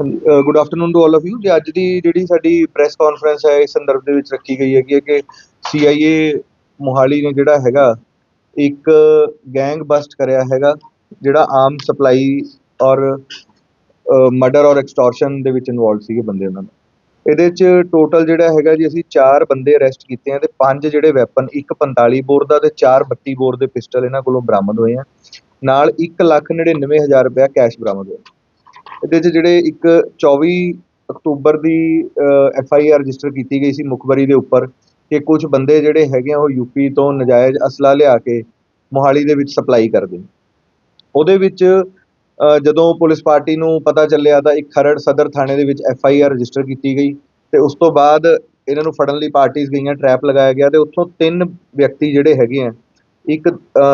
Good afternoon to all of you ਜੀ ਅੱਜ ਦੀ ਜਿਹੜੀ ਸਾਡੀ ਪ੍ਰੈਸ ਕਾਨਫਰੰਸ ਹੈ, ਇਸ ਸੰਦਰਭ ਦੇ ਵਿੱਚ ਰੱਖੀ ਗਈ ਹੈਗੀ ਹੈ ਕਿ CIA ਮੋਹਾਲੀ ਨੇ ਜਿਹੜਾ ਹੈਗਾ, ਇੱਕ ਗੈਂਗ ਬਸਟ ਕਰਿਆ ਹੈਗਾ, ਜਿਹੜਾ ਆਮ ਸਪਲਾਈ ਔਰ ਮਰਡਰ ਔਰ ਐਕਸਟੋਰਸ਼ਨ ਦੇ ਵਿੱਚ ਇਨਵੋਲਵ ਸੀਗੇ ਬੰਦੇ ਉਹਨਾਂ ਦੇ। ਇਹਦੇ ਚ ਟੋਟਲ ਜਿਹੜਾ ਹੈਗਾ ਜੀ, ਅਸੀਂ 4 ਬੰਦੇ ਅਰੈਸਟ ਕੀਤੇ ਆ ਤੇ ਪੰਜ ਜਿਹੜੇ ਵੈਪਨ ਇੱਕ 45 ਬੋਰ ਦਾ ਤੇ 4 32 ਬੋਰ ਦੇ ਪਿਸਟਲ ਇਹਨਾਂ ਕੋਲੋਂ ਬਰਾਮਦ ਹੋਏ ਆ। ਨਾਲ 199000 ਰੁਪਇਆ ਕੈਸ਼ ਬਰਾਮਦ ਹੋਇਆ। ਇਹਦੇ 'ਚ ਜਿਹੜੇ ਇੱਕ 24 ਅਕਤੂਬਰ ਦੀ ਐਫ ਆਈ ਆਰ ਰਜਿਸਟਰ ਕੀਤੀ ਗਈ ਸੀ ਮੁਖਬਰੀ ਦੇ ਉੱਪਰ ਕਿ ਕੁਝ ਬੰਦੇ ਜਿਹੜੇ ਹੈਗੇ ਆ ਉਹ ਯੂਪੀ ਤੋਂ ਨਜਾਇਜ਼ ਅਸਲਾ ਲਿਆ ਕੇ ਮੋਹਾਲੀ ਦੇ ਵਿੱਚ ਸਪਲਾਈ ਕਰਦੇ ਉਹਦੇ ਵਿੱਚ ਜਦੋਂ ਪੁਲਿਸ ਪਾਰਟੀ ਨੂੰ ਪਤਾ ਚੱਲਿਆ ਤਾਂ ਇੱਕ ਖਰੜ ਸਦਰ ਥਾਣੇ ਦੇ ਵਿੱਚ ਐਫ ਆਈ ਆਰ ਰਜਿਸਟਰ ਕੀਤੀ ਗਈ ਤੇ ਉਸ ਤੋਂ ਬਾਅਦ ਇਹਨਾਂ ਨੂੰ ਫੜਨ ਲਈ ਪਾਰਟੀਆਂ ਗਈਆਂ, ਟਰੈਪ ਲਗਾਇਆ ਗਿਆ ਤੇ ਉੱਥੋਂ ਤਿੰਨ ਵਿਅਕਤੀ ਜਿਹੜੇ ਹੈਗੇ ਆ, ਇੱਕ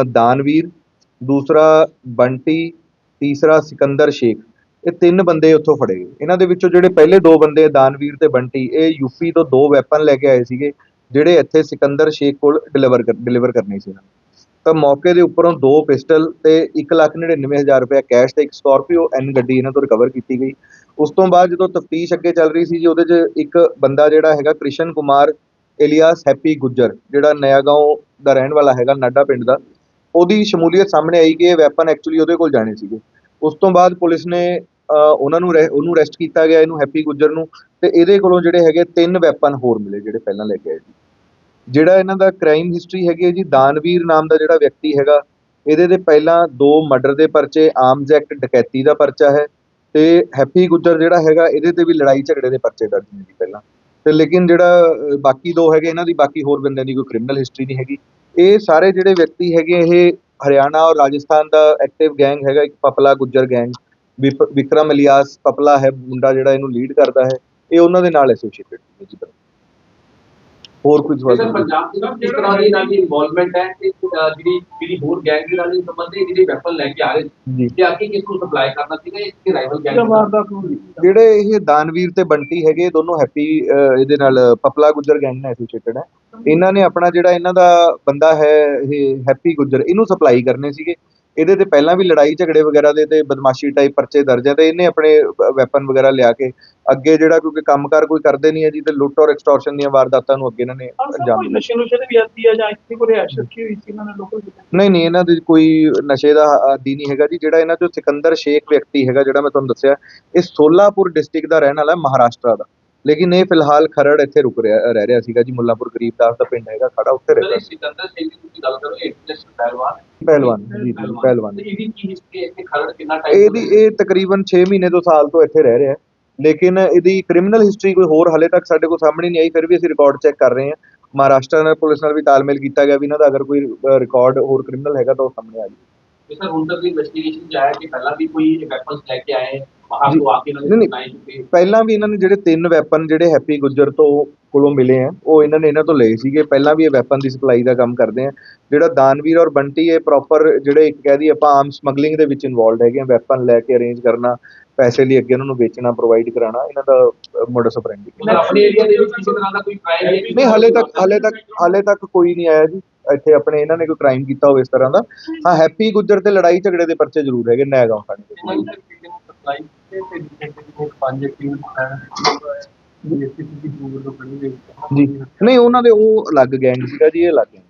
ਦਾਨਵੀਰ, ਦੂਸਰਾ ਬੰਟੀ, ਤੀਸਰਾ ਸਿਕੰਦਰ ਸ਼ੇਖ। ਇਹ ਤਿੰਨ ਬੰਦੇ ਉੱਥੋਂ ਫੜੇ ਗਏ। ਇਹਨਾਂ ਦੇ ਵਿੱਚੋਂ ਜਿਹੜੇ ਪਹਿਲੇ ਦੋ ਬੰਦੇ ਦਾਨਵੀਰ ਤੇ ਬੰਟੀ, ਇਹ ਯੂਪੀ ਤੋਂ ਦੋ ਵੈਪਨ ਲੈ ਕੇ ਆਏ ਸੀਗੇ, ਜਿਹੜੇ ਇੱਥੇ ਸਿਕੰਦਰ ਸ਼ੇਖ ਕੋਲ ਡਿਲੀਵਰ ਡਿਲੀਵਰ ਕਰਨੇ ਸੀ ਤਾਂ ਮੌਕੇ ਦੇ ਉੱਪਰੋਂ ਦੋ ਪਿਸਟਲ ਤੇ 199000 ਰੁਪਏ ਕੈਸ਼ ਤੇ ਇੱਕ ਸਕਾਰਪੀਓ ਐਨ ਗੱਡੀ ਇਹਨਾਂ ਤੋਂ ਰਿਕਵਰ ਕੀਤੀ ਗਈ। ਉਸ ਤੋਂ ਬਾਅਦ ਜਦੋਂ ਤਫਤੀਸ਼ ਅੱਗੇ ਚੱਲ ਰਹੀ ਸੀ ਜੀ, ਉਹਦੇ 'ਚ ਇੱਕ ਬੰਦਾ ਜਿਹੜਾ ਹੈਗਾ ਕ੍ਰਿਸ਼ਨ ਕੁਮਾਰ ਇਲੀਆਸ ਹੈਪੀ ਗੁੱਜਰ, ਜਿਹੜਾ ਨਇਆਗਾঁव ਦਾ ਰਹਿਣ ਵਾਲਾ ਹੈਗਾ ਨਾਡਾ ਪਿੰਡ ਦਾ, ਉਹਦੀ ਸ਼ਮੂਲੀਅਤ ਸਾਹਮਣੇ ਆਈ ਕਿ ਇਹ ਵੈਪਨ ਐਕਚੁਅਲੀ ਉਹਦੇ ਕੋਲ ਜਾਣੇ ਸੀਗੇ। ਉਸ ਤੋਂ ਬਾਅਦ ਪੁਲਿਸ ਨੇ ਉਹਨਾਂ ਨੂੰ ਰਹਿ- ਉਹਨੂੰ ਅਰੈਸਟ ਕੀਤਾ ਗਿਆ ਇਹਨੂੰ ਹੈਪੀ ਗੁੱਜਰ ਨੂੰ ਤੇ ਇਹਦੇ ਕੋਲੋਂ ਜਿਹੜੇ ਹੈਗੇ ਤਿੰਨ ਵੈਪਨ ਹੋਰ ਮਿਲੇ ਜਿਹੜੇ ਪਹਿਲਾਂ ਲੈ ਕੇ ਆਏ ਸੀ। ਜਿਹੜਾ ਇਹਨਾਂ ਦਾ ਕ੍ਰਾਈਮ ਹਿਸਟਰੀ ਹੈਗੀ ਹੈ ਜੀ, ਦਾਨਵੀਰ ਨਾਮ ਦਾ ਜਿਹੜਾ ਵਿਅਕਤੀ ਹੈਗਾ, ਇਹਦੇ ਤੇ ਪਹਿਲਾਂ ਦੋ ਮਰਡਰ ਦੇ ਪਰਚੇ ਆਰਮਜ਼ ਐਕਟ ਡਕੈਤੀ ਦਾ ਪਰਚਾ ਹੈ ਤੇ ਹੈਪੀ ਗੁੱਜਰ ਜਿਹੜਾ ਹੈਗਾ, ਇਹਦੇ ਤੇ ਵੀ ਲੜਾਈ ਝਗੜੇ ਦੇ ਪਰਚੇ ਦਰਜ ਨੇ ਜੀ ਪਹਿਲਾਂ। ਤੇ ਲੇਕਿਨ ਜਿਹੜਾ ਬਾਕੀ ਦੋ ਹੈਗੇ ਇਹਨਾਂ ਦੀ, ਬਾਕੀ ਹੋਰ ਬੰਦਿਆਂ ਦੀ ਕੋਈ ਕ੍ਰਿਮੀਨਲ ਹਿਸਟਰੀ ਨਹੀਂ ਹੈਗੀ। ਇਹ ਸਾਰੇ ਜਿਹੜੇ ਵਿਅਕਤੀ ਹੈਗੇ, ਇਹ ਹਰਿਆਣਾ ਔਰ ਰਾਜਸਥਾਨ ਦਾ ਐਕਟਿਵ ਗੈਂਗ ਹੈਗਾ, ਇੱਕ ਪਪਲਾ ਗੁੱਜਰ ਗੈਂਗ ਵਿਕਰਮ ਇਲਿਆਸ ਪਪਲਾ ਹੈ ਮੁੰਡਾ ਜਿਹੜਾ ਇਹਨੂੰ ਲੀਡ ਕਰਦਾ ਹੈ ਇਹ ਉਹਨਾਂ ਦੇ ਨਾਲ ਐਸੋਸੀਏਟਡ ਹੈ ਜੀ ਹੋਰ ਕੁਝ ਸਰ ਸਵਾਲ ਪੰਜਾਬ ਦੇ ਵਿੱਚ ਕਿਸ ਤਰ੍ਹਾਂ ਦੀ ਨਾਲ ਦੀ ਇਨਵੋਲਵਮੈਂਟ ਹੈ ਤੇ ਅਹ, ਜਿਹੜੀ ਜਿਹੜੀ ਹੋਰ ਗੈਂਗ ਦੇ ਨਾਲ ਦੀ ਸੰਬੰਧ ਹੈ ਜਿਹੜੇ ਵੈਪਨ ਲੈ ਕੇ ਆ ਰਹੇ ਸੀ ਜੀ। ਤੇ ਅੱਗੇ ਕਿਸ ਨੂੰ ਸਪਲਾਈ ਕਰਨਾ ਸੀਗਾ ਇਹ ਰਾਈਵਲ ਗੈਂਗ ਜਿਹੜੇ ਇਹ ਦਾਨਵੀਰ ਤੇ ਬੰਟੀ ਹੈਗੇ ਦੋਨੋਂ ਹੈਪੀ ਇਹਦੇ ਨਾਲ ਪਪਲਾ ਗੁੱਜਰ ਗੈਂਗ ਨਾਲ ਐਸੋਸੀਏਟਡ ਹੈ। ਇਹਨਾਂ ਨੇ ਆਪਣਾ ਜਿਹੜਾ ਇਹਨਾਂ ਦਾ ਬੰਦਾ ਹੈ ਇਹ ਹੈਪੀ ਗੁੱਜਰ ਇਹਨੂੰ ਸਪਲਾਈ ਕਰਨੇ ਸੀਗੇ। ਇਹਦੇ ਤੇ ਪਹਿਲਾਂ ਵੀ ਲੜਾਈ ਝਗੜੇ ਵਗੈਰਾ ਦੇ ਤੇ ਬਦਮਾਸ਼ੀ ਟਾਈਪ ਪਰਚੇ ਦਰਜ ਹੈ ਤੇ ਇਹਨੇ ਆਪਣੇ ਵੈਪਨ ਵਗੈਰਾ ਲਿਆ ਕੇ ਅੱਗੇ ਜਿਹੜਾ ਕਿਉਂਕਿ ਕੰਮਕਾਰ ਕੋਈ ਕਰਦੇ ਨਹੀਂ ਹੈ ਜੀ ਤੇ ਲੁੱਟ ਔਰ ਐਕਸਟੋਰਸ਼ਨ ਦੀਆਂ ਵਾਰਦਾਤਾਂ ਨੂੰ ਅੱਗੇ ਇਹਨਾਂ ਨੇ ਅੰਜਾਮ ਦਿੱਤਾ। ਨਸ਼ੇ ਨੁਸ਼ੇ ਦੇ ਵੀ ਆਦੀ ਆ ਜਾਂ ਇੱਥੇ ਕੋਈ ਰਿਹਾਇਸ਼ ਰੱਖੀ ਹੋਈ ਸੀ ਇਹਨਾਂ ਨੇ ਲੋਕਲ ਨਹੀਂ ਨਹੀਂ ਇਹਨਾਂ ਦੇ ਕੋਈ ਨਸ਼ੇ ਦਾ ਆਦੀ ਨਹੀਂ ਹੈਗਾ ਜੀ ਜਿਹੜਾ ਇਹਨਾਂ ਚੋਂ ਸਿਕੰਦਰ ਸ਼ੇਖ ਵਿਅਕਤੀ ਹੈਗਾ ਜਿਹੜਾ ਮੈਂ ਤੁਹਾਨੂੰ ਦੱਸਿਆ ਇਹ ਸੋਲਾਪੁਰ ਡਿਸਟ੍ਰਿਕਟ ਦਾ ਰਹਿਣ ਵਾਲਾ ਹੈ, ਮਹਾਰਾਸ਼ਟਰ ਦਾ। ਲੇਕਿਨ ਇਹ ਫਿਲਹਾਲ ਖਰੜ ਇੱਥੇ ਰੁਕ ਰਿਹਾ ਰਹਿ ਰਿਹਾ ਸੀਗਾ ਜੀ ਮੁੱਲਾਪੁਰ ਗਰੀਬਦਾਸ ਦਾ ਪਿੰਡ ਹੈਗਾ ਖੜਾ ਉੱਥੇ ਰਹਿੰਦਾ। ਇਹ ਸਿਕੰਦਰ ਸਿੰਘ ਦੀ ਤੁਸੀਂ ਗੱਲ ਕਰੋ ਇਹ ਇੰਟਰਨੈਸ਼ਨਲ ਪਹਿਲਵਾਨ ਹੈ। ਪਹਿਲਵਾਨ ਜੀ ਜੀ ਪਹਿਲਵਾਨ। ਤੇ ਇਹਦੀ ਕੀ ਹਿਸਟਰੀ ਹੈ? ਇੱਥੇ ਖਰੜ ਕਿੰਨਾ ਟਾਈਮ ਇਹਦੀ ਇਹ ਤਕਰੀਬਨ 6 ਮਹੀਨੇ ਤੋਂ ਸਾਲ ਤੋਂ ਇੱਥੇ ਰਹਿ ਰਿਹਾ ਹੈ। ਲੇਕਿਨ ਇਹਦੀ ਕ੍ਰਿਮੀਨਲ ਹਿਸਟਰੀ ਕੋਈ ਹੋਰ ਹਲੇ ਤੱਕ ਸਾਡੇ ਕੋਲ ਸਾਹਮਣੇ ਨਹੀਂ ਆਈ ਫਿਰ ਵੀ ਅਸੀਂ ਰਿਕਾਰਡ ਚੈੱਕ ਕਰ ਰਹੇ ਹਾਂ। ਮਹਾਰਾਸ਼ਟਰ ਨਾਲ ਪੁਲਿਸ ਨਾਲ ਵੀ ਤਾਲਮੇਲ ਕੀਤਾ ਗਿਆ ਵੀ ਇਹਨਾਂ ਦਾ ਅਗਰ ਕੋਈ ਰਿਕਾਰਡ ਹੋਰ ਕ੍ਰਿਮੀਨਲ ਹੈਗਾ ਤਾਂ ਉਹ ਸਾਹਮਣੇ ਆ ਜਾਵੇ ਸਰ ਹੁਣ ਤੱਕ ਦੀ ਇਨਵੈਸਟੀਗੇਸ਼ਨ ਚ ਆਇਆ ਕਿ ਪਹਿਲਾਂ ਵੀ ਕੋਈ ਵੈਪਨਸ ਲੈ ਕੇ ਆਏ ਬਾਹਰ ਜੀ। ਤੋਂ ਆ ਕੇ ਇਹਨਾਂ ਨਹੀਂ, ਨੇ ਨਹੀਂ। ਚੁੱਕੇ ਪਹਿਲਾਂ ਵੀ ਇਹਨਾਂ ਨੇ ਜਿਹੜੇ ਤਿੰਨ ਵੈਪਨ ਜਿਹੜੇ ਹੈਪੀ ਗੁੱਜਰ ਤੋਂ ਕੋਲੋਂ ਮਿਲੇ ਆ ਉਹ ਇਹਨਾਂ ਨੇ ਇਹਨਾਂ ਤੋਂ ਲਏ ਸੀਗੇ ਪਹਿਲਾਂ ਵੀ ਇਹ ਵੈਪਨ ਦੀ ਸਪਲਾਈ ਦਾ ਕੰਮ ਕਰਦੇ ਆ ਜਿਹੜਾ ਦਾਨਵੀਰ ਔਰ ਬੰਟੀ ਇਹ ਪ੍ਰੋਪਰ ਜਿਹੜੇ ਇੱਕ ਕਹਿ ਦਈਏ ਆਪਾਂ ਆਰਮ ਸਮਗਲਿੰਗ ਦੇ ਵਿੱਚ ਇਨਵੋਲਡ ਹੈਗੇ ਆ ਵੈਪਨ ਲੈ ਕੇ ਅਰੇਂਜ ਕਰਨਾ ਪੈਸੇ ਲਈ ਅੱਗੇ ਉਹਨਾਂ ਨੂੰ ਵੇਚਣਾ ਪ੍ਰੋਵਾਈਡ ਕਰਾਉਣਾ ਇਹਨਾਂ ਦਾ ਮੋਡਸ ਆਪਰੈਂਡੀ ਆਪਣੇ ਏਰੀਆ ਦੇ ਵਿੱਚ ਕਿਸੇ ਤਰ੍ਹਾਂ ਦਾ ਕੋਈ ਕ੍ਰਾਈਮ ਨਹੀਂ ਹਲੇ ਤੱਕ ਹਲੇ ਤੱਕ ਹਲੇ ਤੱਕ ਕੋਈ ਨਹੀਂ ਆਇਆ ਜੀ ਇੱਥੇ ਆਪਣੇ ਇਹਨਾਂ ਨੇ ਕੋਈ ਕ੍ਰਾਈਮ ਕੀਤਾ ਹੋਵੇ ਇਸ ਤਰ੍ਹਾਂ ਦਾ ਹਾਂ ਹੈਪੀ ਗੁੱਜਰ ਤੇ ਲੜਾਈ ਝਗੜੇ ਦੇ ਪਰਚੇ ਜ਼ਰੂਰ ਹੈਗੇ ਨੈਗਾਉਂ ਪੰਜ ਟੀਮ ਜੀ। ਨਹੀਂ ਉਹਨਾਂ ਦੇ ਉਹ ਅਲੱਗ ਗੈਂਗ ਸੀਗਾ ਜੀ ਇਹ ਅਲੱਗ gang।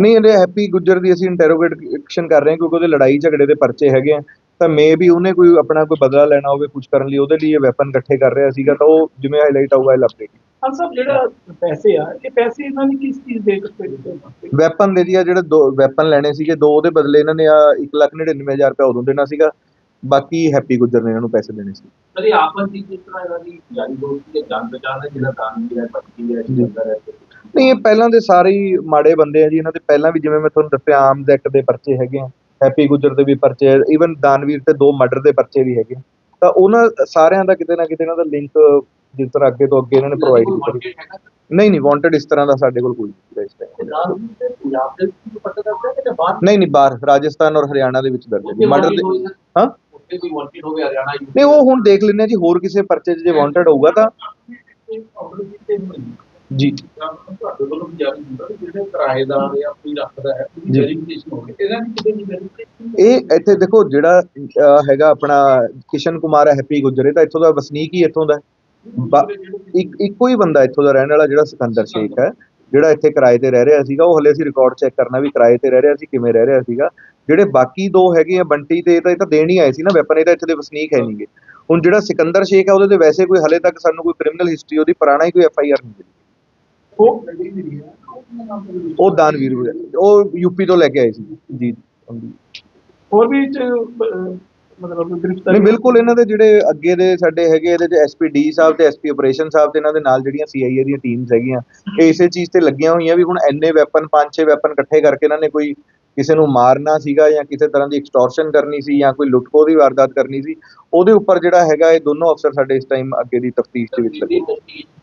ਨਹੀਂ ਇਹਦੇ ਹੈਪੀ ਗੁੱਜਰ ਦੀ ਅਸੀਂ ਇੰਟਰੋਗੇਸ਼ਨ ਕਰ ਰਹੇ ਹਾਂ ਕਿਉਂਕਿ ਉਹਦੇ ਲੜਾਈ ਝਗੜੇ ਦੇ ਪਰਚੇ ਹੈਗੇ ਆ। ਤਾਂ ਮੇ ਵੀ ਉਹਨੇ ਕੋਈ ਆਪਣਾ ਕੋਈ ਬਦਲਾ ਲੈਣਾ ਹੋਵੇ ਕੁਝ ਕਰਨ ਲਈ ਉਹਦੇ ਲਈ ਇਹ ਵੈਪਨ ਇਕੱਠੇ ਕਰ ਰਿਹਾ ਸੀਗਾ ਤਾਂ ਉਹ ਜਿਵੇਂ ਹਾਈਲਾਈਟ ਆਊਗਾ ਇਹ ਅਪਡੇਟ ਹਾਂ ਸਭ ਜਿਹੜਾ ਪੈਸੇ ਆ ਇਹ ਪੈਸੇ ਇਹਨਾਂ ਨੇ ਕਿਸ ਚੀਜ਼ ਦੇ ਕੇ ਦਿੱਤੇ ਵੈਪਨ ਦੇ ਦਿਆ ਜਿਹੜੇ ਦੋ ਵੈਪਨ ਲੈਣੇ ਸੀਗੇ ਦੋ ਉਹਦੇ ਬਦਲੇ ਇਹਨਾਂ ਨੇ ਆ 199000 ਰੁਪਏ ਉਦੋਂ ਦੇਣਾ ਸੀਗਾ ਬਾਕੀ ਹੈਪੀ ਗੁੱਜਰ ਨੇ ਇਹਨਾਂ ਨੂੰ ਪੈਸੇ ਦੇਣੇ ਸੀ। ਕਦੇ ਆਪਸ ਦੀ ਕਿਸ ਤਰ੍ਹਾਂ ਇਹਨਾਂ ਦੀ ਯਾਰੀ ਦੋਸਤੀ ਜਾਂ ਜਾਣ ਪਛਾਣ ਹੈ ਜਿਹੜਾ ਦਾਨ ਵੀ ਹੈ ਬੱਤੀ ਹੈ। ਜਿੰਦਾ ਹੈ ਨਹੀਂ ਇਹ ਪਹਿਲਾਂ ਦੇ ਸਾਰੇ ਹੀ ਮਾੜੇ ਬੰਦੇ ਆ ਜੀ ਇਹਨਾਂ ਦੇ ਪਹਿਲਾਂ ਵੀ ਜਿਵੇਂ ਮੈਂ ਤੁਹਾਨੂੰ ਦੱਸਿਆ ਆਰਮਜ਼ ਐਕਟ ਦੇ ਪਰਚੇ ਹੈਗੇ ਆ। ਹੈਪੀ ਗੁੱਜਰ ਦੇ ਵੀ ਪਰਚੇ ਈਵਨ ਦਾਨਵੀਰ ਤੇ ਦੋ ਮਰਡਰ ਦੇ ਪਰਚੇ ਵੀ ਹੈਗੇ। ਤਾਂ ਉਹਨਾਂ ਸਾਰਿਆਂ ਦਾ ਕਿਤੇ ਨਾ ਕਿਤੇ ਇਹਨਾਂ ਦਾ ਲਿੰਕ ਜਿਸ ਤਰ੍ਹਾਂ ਅੱਗੇ ਤੋਂ ਅੱਗੇ ਇਹਨਾਂ ਨੇ ਪ੍ਰੋਵਾਈਡ ਕੀਤਾ। ਨਹੀਂ ਨਹੀਂ ਵਾਂਟਡ ਇਸ ਤਰ੍ਹਾਂ ਦਾ ਸਾਡੇ ਕੋਲ ਕੋਈ ਨਹੀਂ ਇਸ ਬਾਹਰ? ਨਹੀਂ ਨਹੀਂ ਬਾਹਰ ਰਾਜਸਥਾਨ ਔਰ ਹਰਿਆਣਾ ਦੇ ਵਿੱਚ ਦਰਜ ਹੈ। ਮਰਡਰ ਦੇ ਹਾਂ? ਨਹੀਂ ਉਹ ਹੁਣ ਦੇਖ ਲੈਂਦੇ ਜੀ ਹੋਰ ਕਿਸੇ ਪਰਚੇ 'ਚ ਜੇ ਵਾਂਟਡ ਹੋਊਗਾ ਤਾਂ ਜੀ। ਤੁਹਾਡੇ ਵੱਲੋਂ ਵੀ ਜਾਰੀ ਹੁੰਦਾ ਵੀ ਜਿਹੜੇ ਕਿਰਾਏਦਾਰ ਜਾਂ ਕੋਈ ਰੱਖਦਾ ਹੈ ਉਹਦੀ ਜੀ। ਵੈਰੀਫਿਕੇਸ਼ਨ ਹੋਵੇ ਇਹਨਾਂ ਦੀ ਕਿਤੇ ਨਹੀਂ ਵੈਰੀਫਿਕੇਸ਼ਨ ਇਹ ਇੱਥੇ ਦੇਖੋ ਜਿਹੜਾ ਅਹ, ਹੈਗਾ ਆਪਣਾ ਕਿਸ਼ਨ ਕੁਮਾਰ ਹੈਪੀ ਗੁਜਰੇ ਤਾਂ ਇੱਥੋਂ ਦਾ ਵਸਨੀਕ ਹੀ ਇੱਥੋਂ ਦਾ ਹੈ। ਬਾ- ਇੱਕ ਇੱਕੋ ਹੀ ਬੰਦਾ ਇੱਥੋਂ ਦਾ ਰਹਿਣ ਵਾਲਾ ਜਿਹੜਾ ਸਿਕੰਦਰ ਸ਼ੇਖ ਹੈ ਜਿਹੜਾ ਇੱਥੇ ਕਿਰਾਏ ਤੇ ਰਹਿ ਰਿਹਾ ਸੀਗਾ। ਉਹ ਹਲੇ ਅਸੀਂ ਰਿਕਾਰਡ ਚੈੱਕ ਕਰਨਾ ਵੀ ਕਿਰਾਏ ਤੇ ਰਹਿ ਰਿਹਾ ਸੀ ਕਿਵੇਂ ਰਹਿ ਰਿਹਾ ਸੀਗਾ। ਜਿਹੜੇ ਬਾਕੀ ਦੋ ਹੈਗੇ ਆ ਬੰਟੀ ਤੇ ਇਹ ਤਾਂ ਇਹ ਤਾਂ ਦੇਣ ਹੀ ਆਏ ਸੀ ਨਾ ਵੈਪਨ ਇਹ ਤਾਂ ਇੱਥੇ ਦੇ ਵਸਨੀਕ ਹੈ ਨਹੀਂਗੇ ਹੁਣ ਜਿਹੜਾ ਸਿਕੰਦਰ ਸ਼ੇਖ ਹੈ ਉਹਦੇ ਤੇ ਵੈਸੇ ਕੋਈ ਹਲੇ ਤੱਕ ਸਾਨੂੰ ਕੋਈ ਕ੍ਰਿਮੀਨਲ ਹਿਸਟਰੀ ਉਹਦੀ ਪੁਰਾਣਾ ਹੀ ਕੋਈ ਐਫ ਆਈ ਆਰ ਨਹੀਂ ਮਿਲੀ। ਉਹ ਉਹ ਦਾਨਵੀਰ ਵਗੈਰਾ- ਉਹ ਯੂਪੀ ਤੋਂ ਲੈ ਕੇ ਆਏ ਸੀ ਜੀ। ਹੋਰ ਵੀ ਚ ਅਹ, ਮਤਲਬ ਗ੍ਰਿਫਤਾਰੀ ਨਹੀਂ ਬਿਲਕੁਲ ਇਹਨਾਂ ਦੇ ਜਿਹੜੇ ਅੱਗੇ ਦੇ ਸਾਡੇ ਹੈਗੇ ਇਹਦੇ ਚ ਐਸਪੀ ਸਾਹਿਬ ਤੇ ਐਸਪੀ ਆਪਰੇਸ਼ਨ ਸਾਹਿਬ ਤੇ ਇਹਨਾਂ ਦੇ ਨਾਲ ਜਿਹੜੀਆਂ ਸੀਆਈਏ ਦੀਆਂ ਟੀਮਸ ਹੈਗੀਆਂ ਇਹ ਇਸੇ ਚੀਜ਼ ਤੇ ਲੱਗੀਆਂ ਹੋਈਆਂ ਵੀ ਹੁਣ ਐਨੇ ਵੈਪਨ ਪੰਜ ਛੇ ਵੈਪਨ ਇਕੱਠੇ ਕਰਕੇ ਇਹਨਾਂ ਨੇ ਕੋਈ ਕਿਸੇ ਨੂੰ ਮਾਰਨਾ ਸੀਗਾ ਜਾਂ ਕਿਸੇ ਤਰ੍ਹਾਂ ਦੀ ਐਕਸਟੋਰਸ਼ਨ ਕਰਨੀ ਸੀ ਜਾਂ ਕੋਈ ਲੁੱਟਖੋ ਦੀ ਵਾਰਦਾਤ ਕਰਨੀ ਸੀ ਉਹਦੇ ਉੱਪਰ ਜਿਹੜਾ ਹੈਗਾ ਇਹ ਦੋਨੋਂ ਅਫਸਰ ਸਾਡੇ ਇਸ ਟਾਈਮ ਅੱਗੇ ਦੀ ਤਫਤੀਸ਼ ਦੇ ਵਿੱਚ ਲੱਗੇ।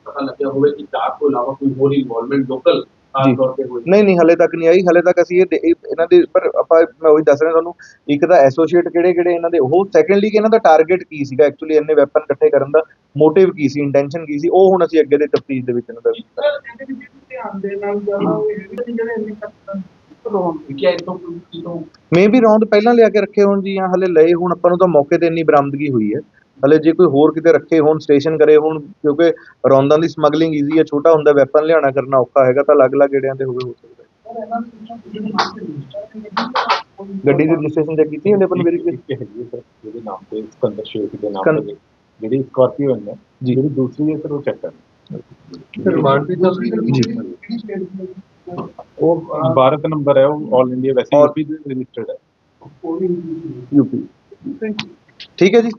ਪਤਾ ਲੱਗਿਆ ਹੋਵੇ ਕਿ ਚਾਰ ਤੋਂ ਇਲਾਵਾ ਕੋਈ ਹੋਰ ਇਨਵੋਲਵਮੈਂਟ ਲੋਕਲ ਖਾਸ ਜੀ। ਤੌਰ ਤੇ ਹੋਈ ਨਹੀਂ ਨਹੀਂ ਹਲੇ ਤੱਕ ਨਹੀਂ ਆਈ। ਹਲੇ ਤੱਕ ਅਸੀਂ ਇਹ ਇਹਨਾਂ ਦੇ ਪਰ ਆਪਾਂ ਮੈਂ ਉਹੀ ਦੱਸ ਰਿਹਾ ਤੁਹਾਨੂੰ ਇੱਕ ਤਾਂ ਐਸੋਸੀਏਟ ਕਿਹੜੇ ਕਿਹੜੇ ਇਹਨਾਂ ਦੇ ਉਹ ਸੈਕੰਡਲੀ ਕਿ ਇਹਨਾਂ ਦਾ ਟਾਰਗੇਟ ਕੀ ਸੀਗਾ? ਐਕਚੁਅਲੀ ਇੰਨੇ ਵੈਪਨ ਇਕੱਠੇ ਕਰਨ ਦਾ ਮੋਟਿਵ ਕੀ ਸੀ? ਇੰਟੈਂਸ਼ਨ ਕੀ ਸੀ? ਉਹ ਹੁਣ ਅਸੀਂ ਅੱਗੇ ਦੇ ਤਫਤੀਸ਼ ਦੇ ਵਿੱਚ ਇਹਨਾਂ ਦਾ ਧਿਆਨ ਦੇ ਨਾਲ ਜਾਣਾ ਉਹ ਇਹ ਜਿਹੜੇ ਇੰਨੇ ਤੱਕ ਰੋਣ ਕਿ ਇਹ ਤੋਂ ਕੋਈ ਤੋਂ ਮੇ ਵੀ ਰੌਂਦ ਪਹਿਲਾਂ ਲਿਆ ਕੇ ਰੱਖੇ ਹੋਣ ਜੀ ਜਾਂ ਹਲੇ ਲਏ ਹੁਣ ਆਪਾਂ ਨੂੰ ਤਾਂ ਮੌਕੇ ਤੇ ਇੰਨੀ ਬਰਾਮਦਗੀ ਹੋਈ ਹੈ ਹਲੇ ਜੇ ਕੋਈ ਹੋਰ ਕਿਤੇ ਰੱਖੇ ਹੋਣ ਸਟੇਸ਼ਨ ਕਰੇ ਹੋਣ ਕਿਉਂਕਿ ਰੌਂਦਾਂ ਦੀ ਸਮਗਲਿੰਗ ਈਜ਼ੀ ਹੈ ਛੋਟਾ ਹੁੰਦਾ ਵੈਪਨ ਲਿਆਣਾ ਕਰਨਾ ਔਖਾ ਹੈਗਾ ਤਾਂ ਅਲੱਗ-ਅਲੱਗ ਗੇੜਿਆਂ ਤੇ ਹੋਵੇ ਹੋ ਸਕਦਾ। ਗੱਡੀ ਦੀ ਰਜਿਸਟ੍ਰੇਸ਼ਨ ਚੈੱਕ ਕੀਤੀ ਹਲੇ ਆਪਾਂ ਵੈਰੀਫਿਕੇਸ਼ਨ ਇੱਕ ਹੈਗੀ ਹੈ ਸਰ ਜਿਹਦੇ ਨਾਮ ਤੇ ਸਿਕੰਦਰ ਸ਼ੇਖ ਦੇ ਨਾਮ ਤੇ ਜਿਹੜੀ ਸਕਾਰਪੀਓ ਹੈ। ਜਿਹੜੀ ਦੂਸਰੀ ਹੈ ਸਰ ਉਹ ਚੈੱਕ ਕਰਨਾ ਰਿਮਾਂਡ ਵੀ ਹੈ ਜੀ ਉਹ ਭਾਰਤ ਨੰਬਰ ਹੈ ਉਹ ਆਲ ਇੰਡੀਆ ਵੈਸੇ ਯੂਪੀ ਦੇ ਰਜਿਸਟਰਡ ਹੈ। ਯੂਪੀ ਠੀਕ ਹੈ ਜੀ।